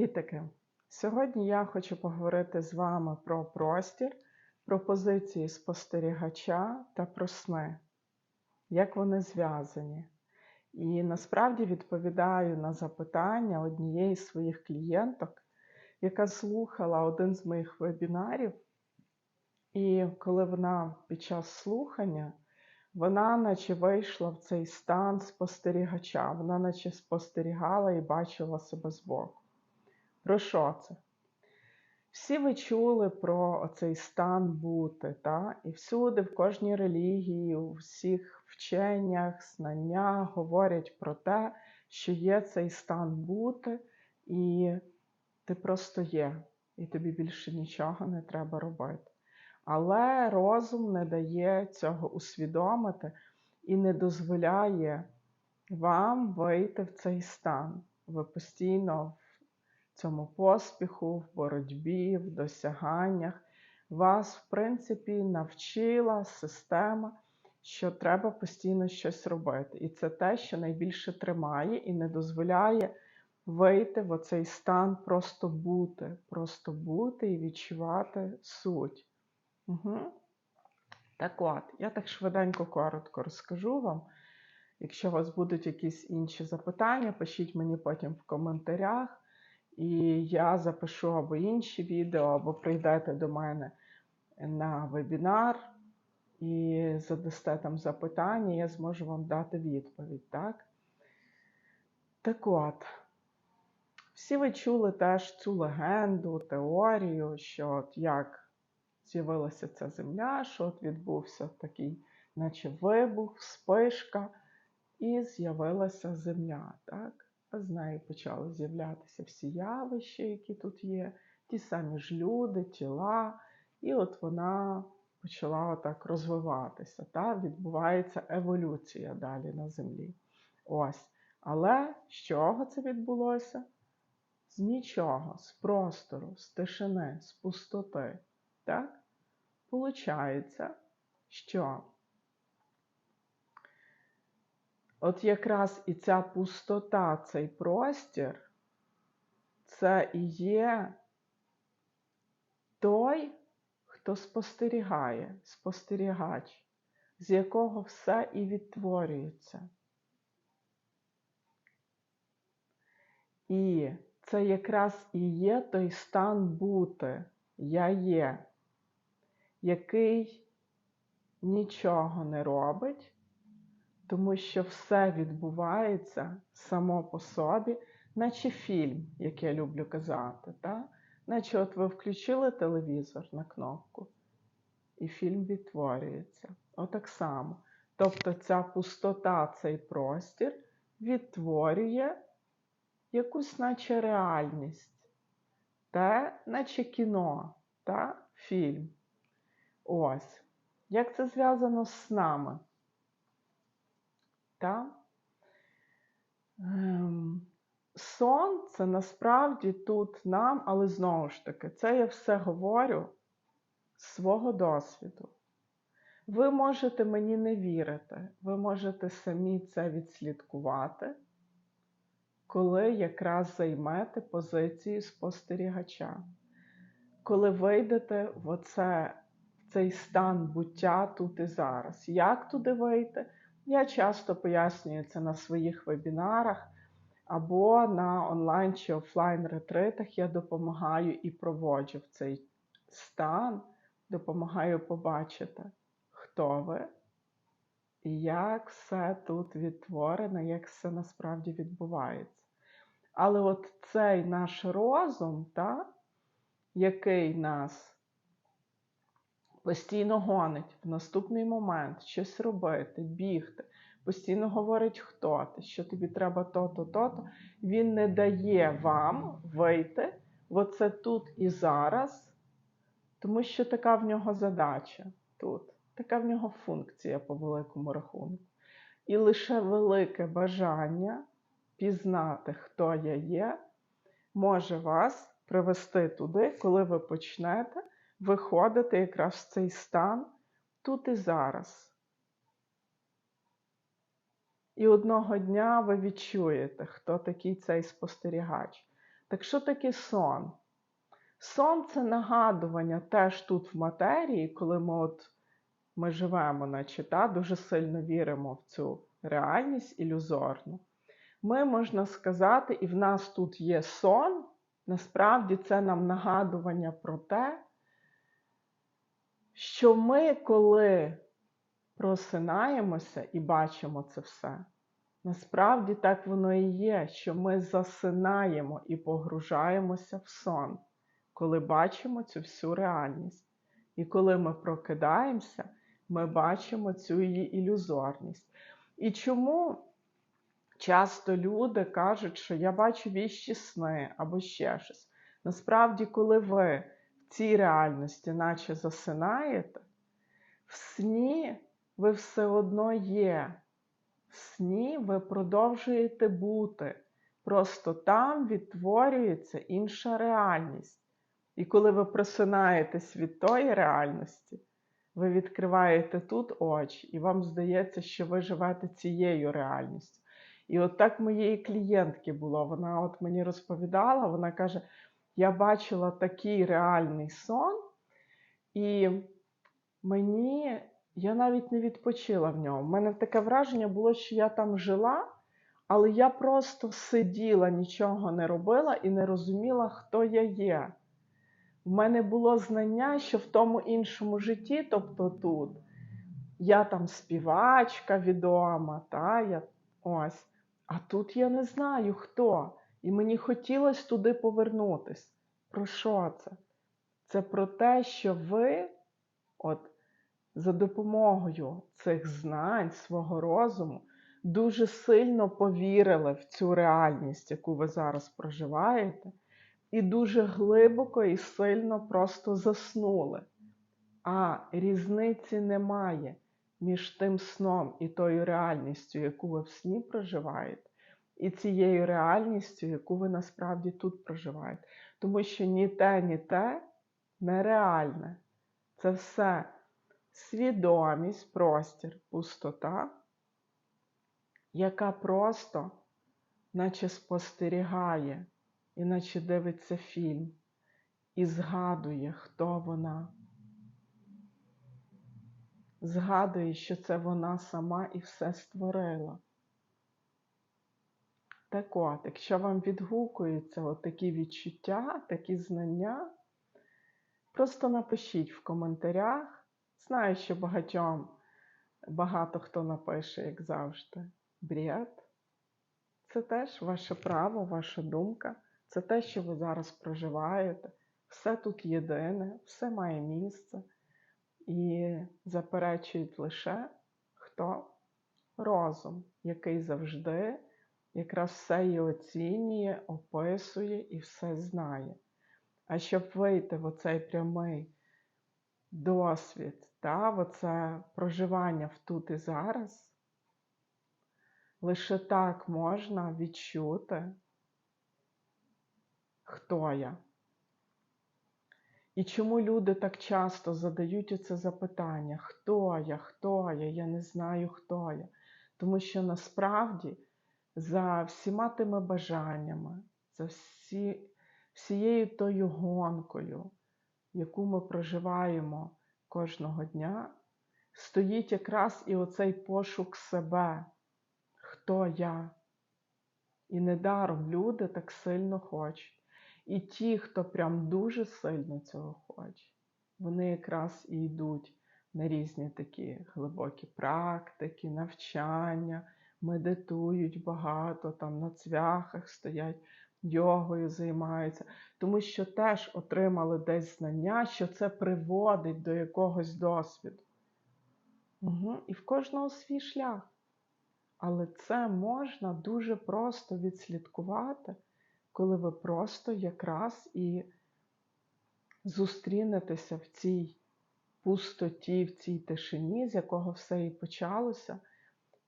Вітики! Сьогодні я хочу поговорити з вами про простір, про позиції спостерігача та про сни, як вони зв'язані. І насправді відповідаю на запитання однієї з своїх клієнток, яка слухала один з моїх вебінарів, і коли вона під час слухання, вона наче вийшла в цей стан спостерігача, вона наче спостерігала і бачила себе збоку. Про що це? Всі ви чули про цей стан бути, та? і всюди, в кожній релігії, у всіх вченнях, знаннях говорять про те, що є цей стан бути, і ти просто є, і тобі більше нічого не треба робити. Але розум не дає цього усвідомити і не дозволяє вам вийти в цей стан. Ви постійно цьому поспіху, в боротьбі, в досяганнях. Вас, в принципі, навчила система, що треба постійно щось робити. І це те, що найбільше тримає і не дозволяє вийти в оцей стан просто бути, просто бути і відчувати суть. Угу. Так от, я так швиденько, коротко розкажу вам. Якщо у вас будуть якісь інші запитання, пишіть мені потім в коментарях, і я запишу або інші відео, або прийдете до мене на вебінар і задасте там запитання, я зможу вам дати відповідь. Так, так от, всі ви чули теж цю легенду, теорію, що от як з'явилася ця земля, що от відбувся такий, наче вибух, спишка, і з'явилася земля. так? З нею почали з'являтися всі явища, які тут є, ті самі ж люди, тіла, і от вона почала отак розвиватися. Так? Відбувається еволюція далі на землі. Ось. Але з чого це відбулося? З нічого, з простору, з тишини, з пустоти. Так? Получається, що от якраз і ця пустота, цей простір, це і є той, хто спостерігає, спостерігач, з якого все і відтворюється. І це якраз і є той стан бути, я є який нічого не робить, тому що все відбувається само по собі, наче фільм, як я люблю казати. Та? Наче от ви включили телевізор на кнопку, і фільм відтворюється. Отак само. Тобто ця пустота, цей простір відтворює якусь наче реальність, те, наче кіно, та фільм. Ось. Як це зв'язано з нами? Так? Ем, насправді тут нам, але знову ж таки, це я все говорю з свого досвіду. Ви можете мені не вірити, ви можете самі це відслідкувати, коли якраз займете позицію спостерігача. Коли вийдете в оце цей стан буття тут і зараз. Як туди вийти? Я часто пояснюю це на своїх вебінарах або на онлайн чи офлайн ретритах я допомагаю і проводжу в цей стан, допомагаю побачити, хто ви і як все тут відтворено, як все насправді відбувається. Але от цей наш розум, та, який нас постійно гонить в наступний момент щось робити, бігти, постійно говорить, хто ти, що тобі треба то-то, то-то, він не дає вам вийти в оце тут і зараз, тому що така в нього задача тут, така в нього функція по великому рахунку. І лише велике бажання пізнати, хто я є, може вас привести туди, коли ви почнете виходити якраз в цей стан тут і зараз. І одного дня ви відчуєте, хто такий цей спостерігач. Так що таке сон? Сон це нагадування теж тут в матерії, коли ми от ми живемо, наче та, дуже сильно віримо в цю реальність ілюзорну. Ми можна сказати, і в нас тут є сон, насправді це нам нагадування про те, що ми, коли просинаємося і бачимо це все, насправді так воно і є, що ми засинаємо і погружаємося в сон, коли бачимо цю всю реальність. І коли ми прокидаємося, ми бачимо цю її ілюзорність. І чому часто люди кажуть, що я бачу віщі сни або ще щось. Насправді, коли ви цій реальності, наче засинаєте, в сні ви все одно є. В сні ви продовжуєте бути. Просто там відтворюється інша реальність. І коли ви просинаєтесь від тої реальності, ви відкриваєте тут очі, і вам здається, що ви живете цією реальністю. І от так моєї клієнтки було. Вона от мені розповідала, вона каже: я бачила такий реальний сон, і мені я навіть не відпочила в ньому. У мене таке враження було, що я там жила, але я просто сиділа, нічого не робила і не розуміла, хто я є. У мене було знання, що в тому іншому житті, тобто тут, я там співачка відома, та, я, ось, а тут я не знаю хто. І мені хотілося туди повернутися. Про що це? Це про те, що ви, от, за допомогою цих знань, свого розуму, дуже сильно повірили в цю реальність, яку ви зараз проживаєте і дуже глибоко і сильно просто заснули. А різниці немає між тим сном і тою реальністю, яку ви в сні проживаєте, і цією реальністю, яку ви насправді тут проживаєте. Тому що ні те, ні те нереальне. Це все свідомість, простір, пустота, яка просто, наче спостерігає іначе дивиться фільм і згадує, хто вона. Згадує, що це вона сама і все створила. Так от, якщо вам відгукуються такі відчуття, такі знання, просто напишіть в коментарях. Знаю, що багатьом, багато хто напише, як завжди, бред. Це теж ваше право, ваша думка. Це те, що ви зараз проживаєте. Все тут єдине, все має місце. І заперечують лише хто розум, який завжди якраз все і оцінює, описує і все знає. А щоб вийти в оцей прямий досвід, та, в оце проживання в тут і зараз, лише так можна відчути хто я. І чому люди так часто задають оце запитання: хто я, хто я, я не знаю, хто я. Тому що насправді за всіма тими бажаннями, за всі, всією тою гонкою, яку ми проживаємо кожного дня, стоїть якраз і оцей пошук себе, хто я. І недаром люди так сильно хочуть. І ті, хто прям дуже сильно цього хоче, вони якраз і йдуть на різні такі глибокі практики, навчання, медитують багато, там на цвяхах стоять, йогою займаються, тому що теж отримали десь знання, що це приводить до якогось досвіду. Угу. І в кожного свій шлях. Але це можна дуже просто відслідкувати коли ви просто якраз і зустрінетеся в цій пустоті, в цій тишині, з якого все і почалося,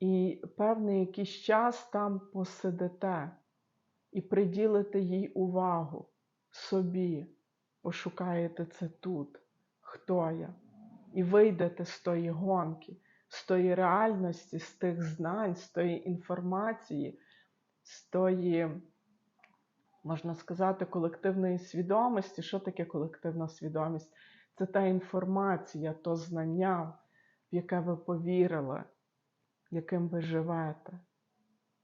і певний якийсь час там посидите і приділите їй увагу собі, пошукаєте це тут, хто я, і вийдете з тої гонки, з тої реальності, з тих знань, з тої інформації, з тої можна сказати, колективної свідомості. Що таке колективна свідомість? Це та інформація, то знання, в яке ви повірили, яким ви живете.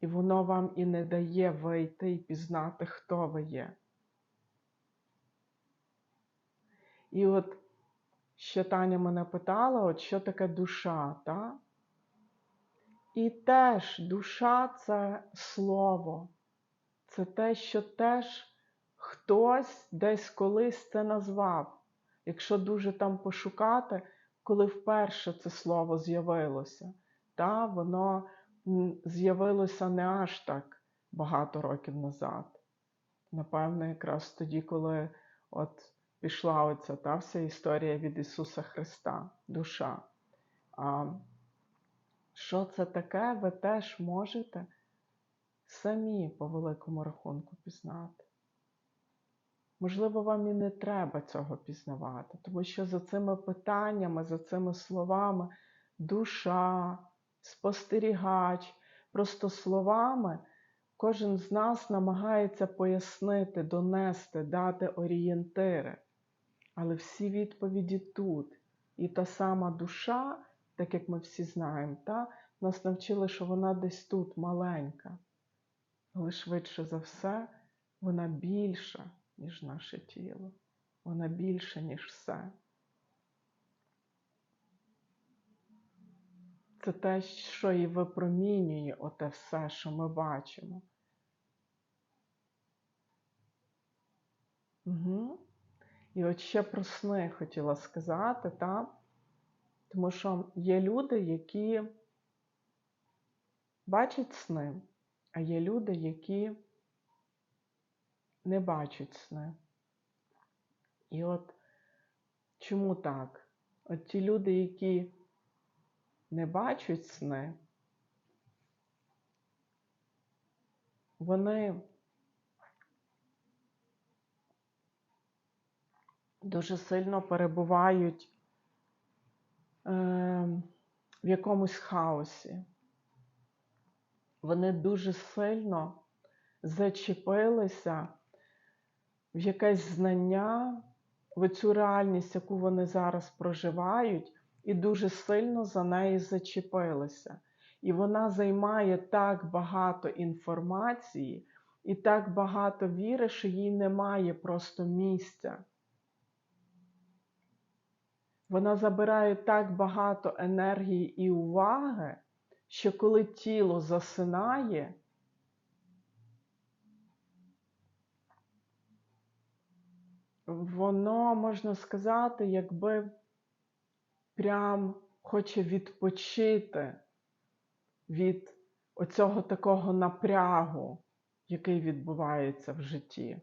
І воно вам і не дає вийти і пізнати, хто ви є. І от ще Таня мене питала, от що таке душа, та? І теж душа це слово, це те, що теж хтось десь колись це назвав. Якщо дуже там пошукати, коли вперше це слово з'явилося, та воно з'явилося не аж так багато років назад. Напевно, якраз тоді, коли от пішла оця та вся історія від Ісуса Христа, душа. А що це таке, ви теж можете самі по великому рахунку пізнати. Можливо, вам і не треба цього пізнавати, тому що за цими питаннями, за цими словами душа, спостерігач, просто словами кожен з нас намагається пояснити, донести, дати орієнтири. Але всі відповіді тут. І та сама душа, так як ми всі знаємо, та, нас навчили, що вона десь тут маленька. Але швидше за все, вона більша, ніж наше тіло. Вона більша, ніж все. Це те, що і випромінює оте все, що ми бачимо. Угу. І от ще про сни хотіла сказати, та? тому що є люди, які бачать сни, а є люди, які не бачать сни. І от чому так? От ті люди, які не бачать сни, вони дуже сильно перебувають е, в якомусь хаосі. Вони дуже сильно зачепилися в якесь знання, в цю реальність, яку вони зараз проживають, і дуже сильно за неї зачепилися. І вона займає так багато інформації і так багато віри, що їй немає просто місця. Вона забирає так багато енергії і уваги, що коли тіло засинає, воно, можна сказати, якби прям хоче відпочити від оцього такого напрягу, який відбувається в житті.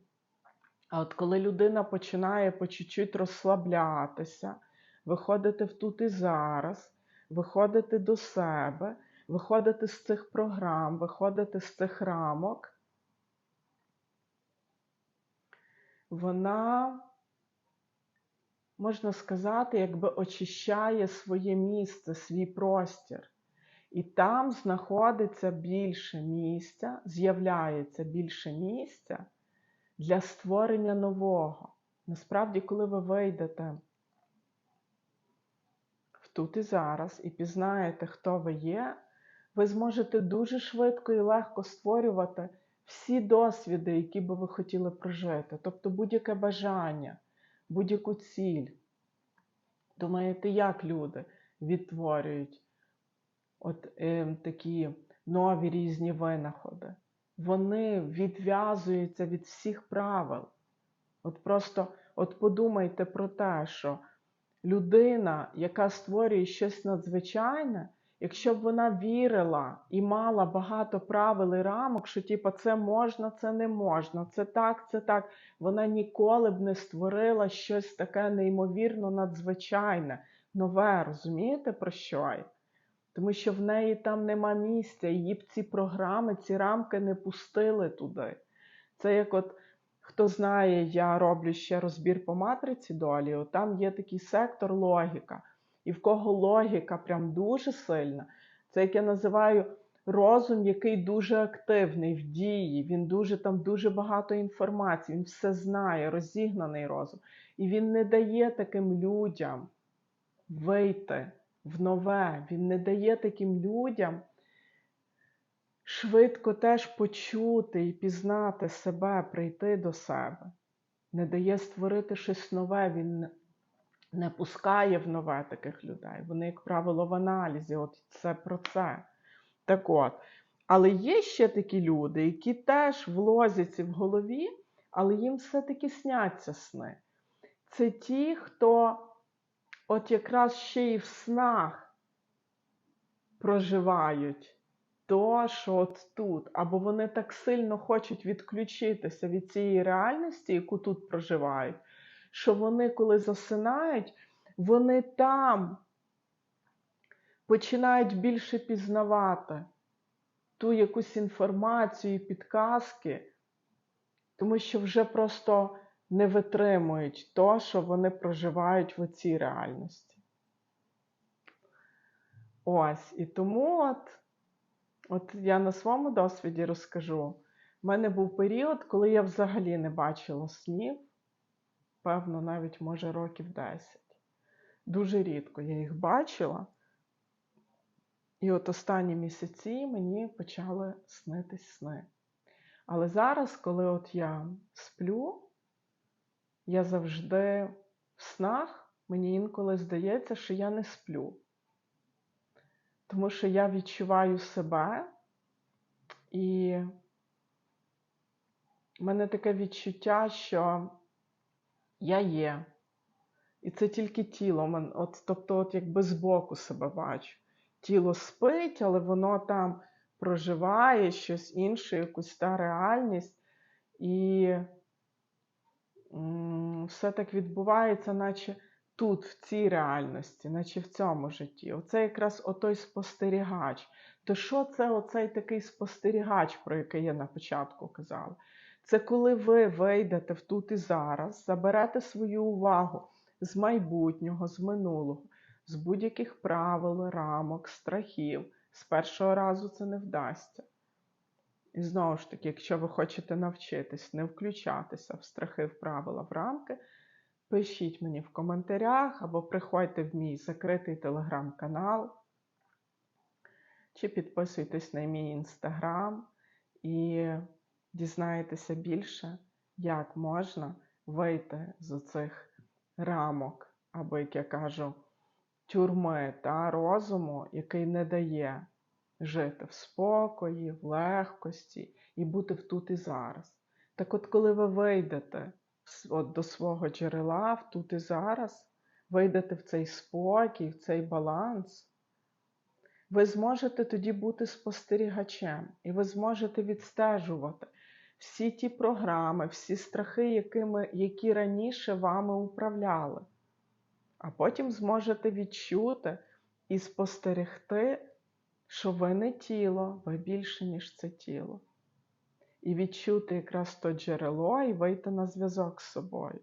А от коли людина починає по чуть-чуть розслаблятися, виходити в тут і зараз, виходити до себе, виходити з цих програм, виходити з цих рамок, вона, можна сказати, якби очищає своє місце, свій простір. І там знаходиться більше місця, з'являється більше місця для створення нового. Насправді, коли ви вийдете тут і зараз і пізнаєте, хто ви є, ви зможете дуже швидко і легко створювати всі досвіди, які би ви хотіли прожити. Тобто будь-яке бажання, будь-яку ціль. Думаєте, як люди відтворюють от е, такі нові різні винаходи? Вони відв'язуються від всіх правил. От просто от подумайте про те, що людина, яка створює щось надзвичайне, якщо б вона вірила і мала багато правил і рамок, що типу, це можна, це не можна, це так, це так, вона ніколи б не створила щось таке неймовірно надзвичайне, нове, розумієте, про що? Тому що в неї там нема місця, її б ці програми, ці рамки не пустили туди. Це як от Хто знає, я роблю ще розбір по матриці долі, там є такий сектор логіка. І в кого логіка прям дуже сильна, це як я називаю розум, який дуже активний в дії, він дуже там дуже багато інформації, він все знає, розігнаний розум. І він не дає таким людям вийти в нове. Він не дає таким людям швидко теж почути і пізнати себе, прийти до себе. Не дає створити щось нове, він не- пускає в нове таких людей. Вони, як правило, в аналізі. От це про це. Так от. Але є ще такі люди, які теж в лозіці в голові, але їм все-таки сняться сни. Це ті, хто от якраз ще й в снах проживають то, що от тут, або вони так сильно хочуть відключитися від цієї реальності, яку тут проживають, що вони, коли засинають, вони там починають більше пізнавати ту якусь інформацію підказки, тому що вже просто не витримують то, що вони проживають в цій реальності. Ось, і тому от, от я на своєму досвіді розкажу. У мене був період, коли я взагалі не бачила снів, певно, навіть може років 10. Дуже рідко я їх бачила. І от останні місяці мені почали снитись сни. Але зараз, коли от я сплю, я завжди в снах, мені інколи здається, що я не сплю. Тому що я відчуваю себе, і в мене таке відчуття, що я є. І це тільки тіло. От, тобто, от якби збоку себе бачу. Тіло спить, але воно там проживає щось інше, якусь та реальність. І все так відбувається, наче тут, в цій реальності, наче в цьому житті. Оце якраз отой спостерігач. То що це оцей такий спостерігач, про який я на початку казала? Це коли ви вийдете в тут і зараз, заберете свою увагу з майбутнього, з минулого, з будь-яких правил, рамок, страхів. З першого разу це не вдасться. І знову ж таки, якщо ви хочете навчитись не включатися в страхи, в правила, в рамки, пишіть мені в коментарях або приходьте в мій закритий телеграм-канал, чи підписуйтесь на мій інстаграм і дізнаєтеся більше, як можна вийти з цих рамок, або, як я кажу, тюрми та розуму, який не дає жити в спокої, в легкості і бути в тут і зараз. Так от, коли ви вийдете от до свого джерела в тут і зараз, вийдете в цей спокій, в цей баланс, ви зможете тоді бути спостерігачем, і ви зможете відстежувати всі ті програми, всі страхи, якими, які раніше вами управляли. А потім зможете відчути і спостерегти, що ви не тіло, ви більше, ніж це тіло. І відчути якраз то джерело і вийти на зв'язок з собою.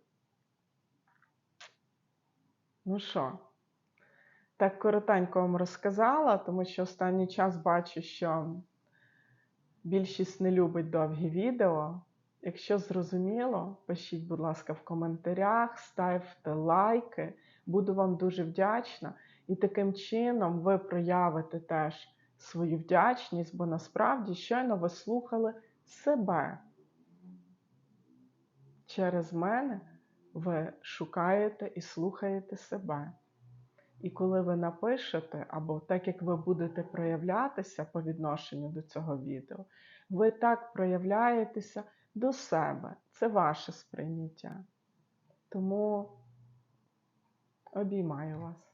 Ну що, так коротенько вам розказала, тому що останній час бачу, що більшість не любить довгі відео. Якщо зрозуміло, пишіть, будь ласка, в коментарях, ставте лайки. Буду вам дуже вдячна. І таким чином ви проявите теж свою вдячність, бо насправді щойно ви слухали себе. Через мене ви шукаєте і слухаєте себе. І коли ви напишете, або так як ви будете проявлятися по відношенню до цього відео, ви так проявляєтеся до себе. Це ваше сприйняття. Тому обіймаю вас.